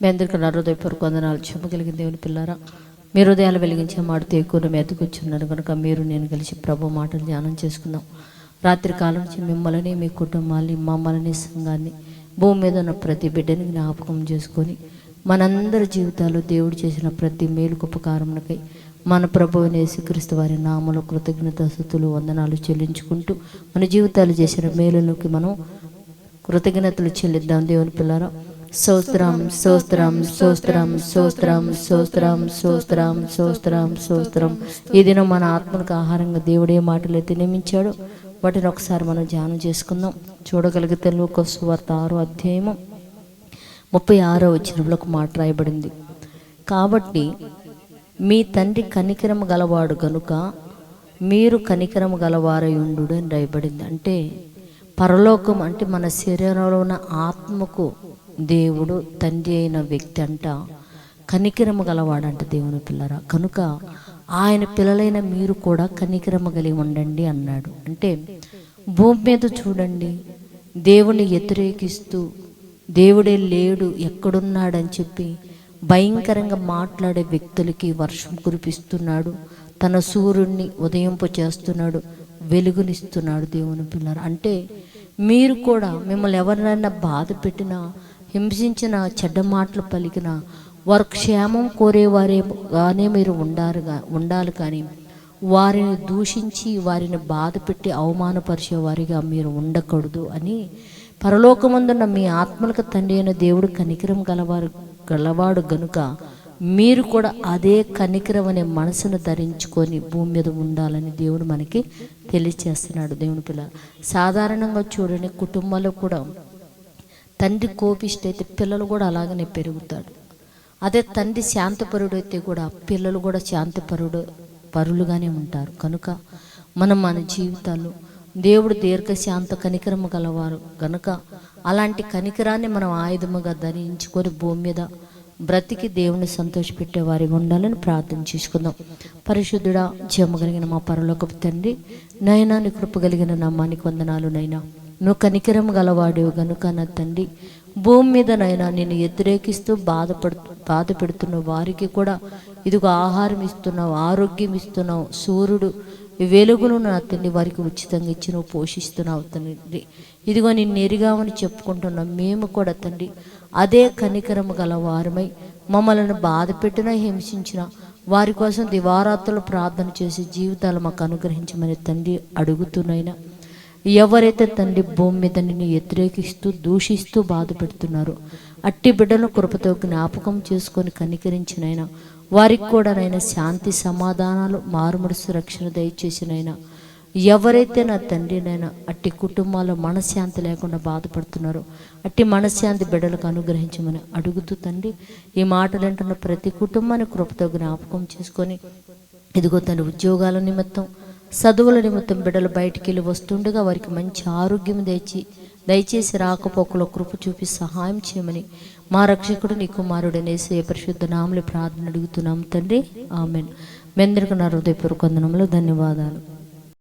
మీ అందరికీ నా హృదయపూర్వక వందనాలు. చెప్పగలిగిన దేవుని పిల్లారా మీ హృదయాలు వెలిగించే మాటతో ఎక్కువ మెతుకొచ్చున్నాను కనుక మీరు నేను కలిసి ప్రభు మాటలు ధ్యానం చేసుకుందాం. రాత్రి కాలం నుంచి మిమ్మల్ని మీ కుటుంబాన్ని మమ్మల్ని సంఘాన్ని భూమి మీద ఉన్న ప్రతి బిడ్డని జ్ఞాపకం చేసుకొని మనందరి జీవితాలు దేవుడు చేసిన ప్రతి మేలు ఉపకారములకై మన ప్రభు యేసుక్రీస్తు వారి నామలో కృతజ్ఞత స్థుతులు వందనాలు చెల్లించుకుంటూ మన జీవితాలు చేసిన మేలులకి మనం కృతజ్ఞతలు చెల్లిద్దాం. దేవుని పిల్లరా సోస్త్రం సోస్త్రం సోస్త్రం సోస్త్రం సోస్త్రం సోస్త్రం సోస్త్రం సోస్త్రం ఈ దినం మన ఆత్మకు ఆహారంగా దేవుడే మాటలు అయితే నియమించాడు. వాటిని ఒకసారి మనం ధ్యానం చేసుకుందాం. చూడగలిగితే లోక సువార్త ఆరో అధ్యాయము ముప్పై ఆరో వచ్చినప్పుడు ఒక మాట రాయబడింది. కాబట్టి మీ తండ్రి కనికరము గలవాడు గనుక మీరు కనికరము గలవారై ఉండు అని రాయబడింది. అంటే పరలోకం అంటే మన శరీరంలో ఉన్న ఆత్మకు దేవుడు తండ్రి అయిన వ్యక్తి అంట కనికరము గలవాడంట దేవుని పిల్లరా. కనుక ఆయన పిల్లలైన మీరు కూడా కనికరము కలిగి ఉండండి అన్నాడు. అంటే భూమి మీద చూడండి దేవుని వ్యతిరేకిస్తూ దేవుడే లేడు ఎక్కడున్నాడని చెప్పి భయంకరంగా మాట్లాడే వ్యక్తులకి వర్షం కురిపిస్తున్నాడు. తన సూర్యుడిని ఉదయింపు చేస్తున్నాడు వెలుగునిస్తున్నాడు దేవుని పిల్లలు అంటే మీరు కూడా మిమ్మల్ని ఎవరినైనా బాధ పెట్టినా హింసించిన చెడ్డ మాటలు పలికిన వారు క్షేమం కోరేవారేగానే మీరు ఉండారుగా ఉండాలి కానీ వారిని దూషించి వారిని బాధ పెట్టి అవమానపరిచే వారిగా మీరు ఉండకూడదు అని పరలోకమందున్న మీ ఆత్మలకు తండ్రి అయిన దేవుడు కనికరం గలవారు గలవాడు గనుక మీరు కూడా అదే కనికరం అనే మనసును ధరించుకొని భూమి మీద ఉండాలని దేవుడు మనకి తెలియచేస్తున్నాడు దేవుని పిల్ల. సాధారణంగా చూడని కుటుంబాలు కూడా తండ్రి కోపిష్టైతే పిల్లలు కూడా అలాగనే పెరుగుతాడు అదే తండ్రి శాంతపరుడు అయితే కూడా పిల్లలు కూడా శాంతపరుడు పరులుగానే ఉంటారు. కనుక మనం మన జీవితాలు దేవుడు దీర్ఘశాంత కనికరము గలవారు కనుక అలాంటి కనికరాన్ని మనం ఆయుధముగా ధరించుకొని భూమి మీద బ్రతికి దేవుని సంతోషపెట్టే వారిగా ఉండాలని ప్రార్థన చేసుకుందాం. పరిశుద్ధుడా కలిగిన మా పరలోకపు తండ్రి నయనాన్ని కృప కలిగిన నమ్మానికి వందనాలు నైనా. నువ్వు కనికరం గలవాడు గనుక నా తండ్రి. భూమి మీద నైనా నేను వ్యతిరేకిస్తూ బాధపడు బాధ పెడుతున్న వారికి కూడా ఇదిగో ఆహారం ఇస్తున్నావు ఆరోగ్యం ఇస్తున్నావు సూర్యుడు వెలుగును నా తండ్రి వారికి ఉచితంగా ఇచ్చి నువ్వు పోషిస్తున్నావు తండ్రి. ఇదిగో నిన్ను ఎరిగామని చెప్పుకుంటున్నాం మేము కూడా తండ్రి అదే కనికరము గల వారమై మమ్మల్ని బాధ పెట్టినా హింసించిన వారి కోసం దివారాత్రులు ప్రార్థన చేసి జీవితాలు మాకు అనుగ్రహించమని తండ్రి అడుగుతున్నాయినా. ఎవరైతే తండ్రి భూమి మీద నిన్ను వ్యతిరేకిస్తూ దూషిస్తూ బాధపెడుతున్నారో అట్టి బిడ్డలను కృపతో జ్ఞాపకం చేసుకొని కనికరించినైనా వారికి కూడా నైనా శాంతి సమాధానాలు మారుమడుసు సురక్షణ దయచేసినైనా ఎవరైతే నా తండ్రినైనా అట్టి కుటుంబాల్లో మనశ్శాంతి లేకుండా బాధపడుతున్నారో అట్టి మనశ్శాంతి బిడ్డలకు అనుగ్రహించమని అడుగుతూ తండ్రి ఈ మాటలు అంటున్న ప్రతి కుటుంబాన్ని కృపతో జ్ఞాపకం చేసుకొని ఇదిగో తన ఉద్యోగాల నిమిత్తం చదువుల నిమిత్తం బిడ్డలు బయటికి వెళ్ళి వస్తుండగా వారికి మంచి ఆరోగ్యం తెచ్చి దయచేసి రాకపోకలో కృప చూపి సహాయం చేయమని మా రక్షకుడు నీ కుమారుడనేసే పరిశుద్ధ నామలు ప్రార్థన అడుగుతున్నాం తండ్రి. ఆమెన్. మెందరికి నా హృదయపూర్వక ధన్యవాదాలు.